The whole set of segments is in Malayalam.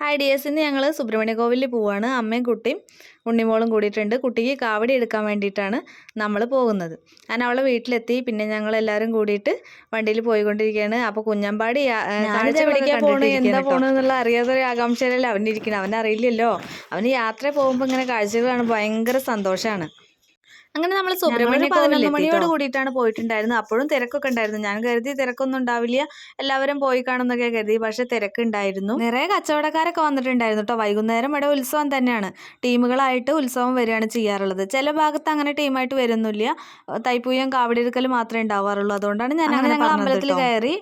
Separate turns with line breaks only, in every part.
ഹായ് ഡി എസ് ഇന്ന് ഞങ്ങൾ സുബ്രഹ്മണ്യ കോവിലിൽ പോവാണ്. അമ്മയും കുട്ടിയും ഉണ്ണിമോളും കൂടിയിട്ടുണ്ട്. കുട്ടിക്ക് കാവടി എടുക്കാൻ വേണ്ടിയിട്ടാണ് നമ്മൾ പോകുന്നത്. ഞാൻ അവളെ വീട്ടിലെത്തി. പിന്നെ ഞങ്ങൾ എല്ലാവരും കൂടിയിട്ട് വണ്ടിയിൽ പോയിക്കൊണ്ടിരിക്കുകയാണ്. അപ്പോൾ കുഞ്ഞമ്പാടി പിടിക്കാൻ പോണു. എന്താ പോകണമെന്നുള്ള അറിയാത്തൊരു ആകാംക്ഷയിലല്ലേ അവനിരിക്കണം. അവനറിയില്ലല്ലോ. അവന് യാത്ര പോകുമ്പോൾ ഇങ്ങനെ കാഴ്ചകളാണ് കാണുമ്പോൾ ഭയങ്കര സന്തോഷമാണ് അങ്ങനെ നമ്മൾ സുബ്രഹ്മണ്യ പതിനൊന്ന് മണിയോട് കൂടിയിട്ടാണ് പോയിട്ടുണ്ടായിരുന്നത്. അപ്പോഴും തിരക്കൊക്കെ ഉണ്ടായിരുന്നു. ഞാൻ കരുതി തിരക്കൊന്നും ഉണ്ടാവില്ല. എല്ലാവരും പോയി കാണുന്നൊക്കെ കരുതി. പക്ഷെ തിരക്കുണ്ടായിരുന്നു. നിറയെ കച്ചവടക്കാരൊക്കെ വന്നിട്ടുണ്ടായിരുന്നു കേട്ടോ വൈകുന്നേരം ഇവിടെ ഉത്സവം തന്നെയാണ്. ടീമുകളായിട്ട് ഉത്സവം വരികയാണ് ചെയ്യാറുള്ളത്. ചില ഭാഗത്ത് അങ്ങനെ ടീമായിട്ട് വരുന്നില്ല. തൈപ്പൂയം കാവടി എടുക്കൽ മാത്രമേ ഉണ്ടാവാറുള്ളൂ. അതുകൊണ്ടാണ് ഞാൻ അങ്ങനെ ഞങ്ങൾ അമ്പലത്തിൽ കയറി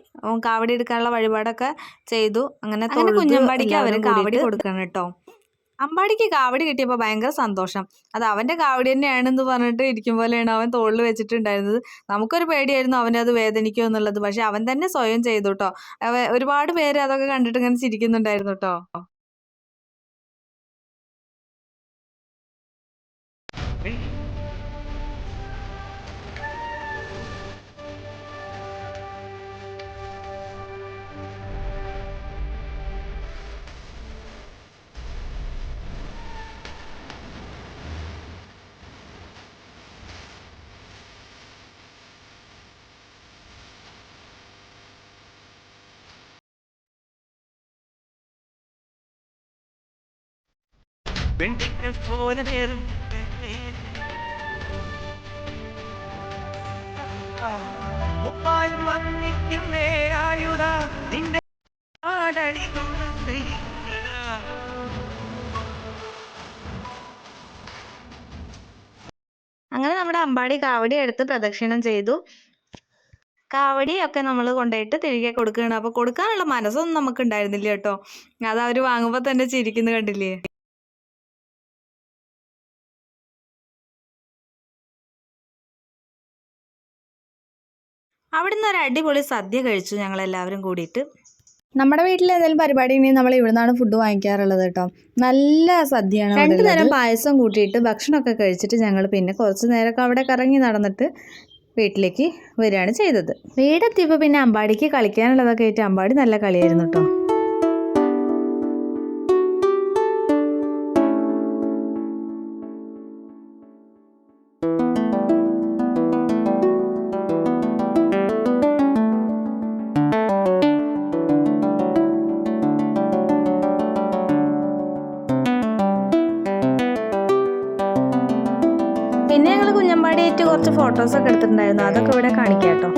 കാവടി എടുക്കാനുള്ള വഴിപാടൊക്കെ ചെയ്തു. അങ്ങനെ കുഞ്ഞമ്പാടിക്ക് അവർ കാവടി കൊടുക്കണം കേട്ടോ അമ്പാടിക്ക് കാവടി കിട്ടിയപ്പോൾ ഭയങ്കര സന്തോഷം. അത് അവന്റെ കാവടി തന്നെയാണെന്ന് പറഞ്ഞിട്ട് ഇരിക്കും പോലെയാണ് അവൻ തോളിൽ വെച്ചിട്ടുണ്ടായിരുന്നത്. നമുക്കൊരു പേടിയായിരുന്നു അവനെ അത് വേദനിക്കുമോ എന്നുള്ളത്. പക്ഷെ അവൻ തന്നെ സ്വയം ചെയ്തു കേട്ടോ. ഒരുപാട് പേര് അതൊക്കെ കണ്ടിട്ട് ഇങ്ങനെ ചിരിക്കുന്നുണ്ടായിരുന്നു കേട്ടോ.
നിന്റെ
അങ്ങനെ നമ്മുടെ അമ്പാടി കാവടി എടുത്ത് പ്രദക്ഷിണം ചെയ്തു. കാവടി ഒക്കെ നമ്മൾ കൊണ്ടുപോയിട്ട് തിരികെ കൊടുക്കുകയാണ്. അപ്പോൾ കൊടുക്കാനുള്ള മനസ്സൊന്നും നമുക്ക് ഉണ്ടായിരുന്നില്ല കേട്ടോ. അത് അവർ വാങ്ങുമ്പോൾ തന്നെ ചിരിക്കുന്നു കണ്ടില്ലേ? അവിടുന്ന് ഒരു അടിപൊളി സദ്യ കഴിച്ചു ഞങ്ങൾ എല്ലാവരും കൂടിയിട്ട്.
നമ്മുടെ വീട്ടിൽ എന്തെങ്കിലും പരിപാടി ഉണ്ടെങ്കിൽ നമ്മൾ ഇവിടുന്നാണ് ഫുഡ് വാങ്ങിക്കാറുള്ളത് കേട്ടോ. നല്ല സദ്യയാണ്
രണ്ടു നേരം പായസം കൂട്ടിയിട്ട് ഭക്ഷണമൊക്കെ കഴിച്ചിട്ട് ഞങ്ങൾ പിന്നെ കുറച്ച് നേരമൊക്കെ അവിടെ കറങ്ങി നടന്നിട്ട് വീട്ടിലേക്ക് വരികയാണ് ചെയ്തത്. വീടെത്തിയപ്പോൾ പിന്നെ അമ്പാടിക്ക് കളിക്കാനുള്ളതൊക്കെ ആയിട്ട് അമ്പാടി നല്ല കളിയായിരുന്നു കേട്ടോ. പിന്നെ ഞങ്ങൾ കുഞ്ഞമ്പാടിയായിട്ട് കുറച്ച് ഫോട്ടോസൊക്കെ എടുത്തിട്ടുണ്ടായിരുന്നു. അതൊക്കെ ഇവിടെ കാണിക്കാം കേട്ടോ.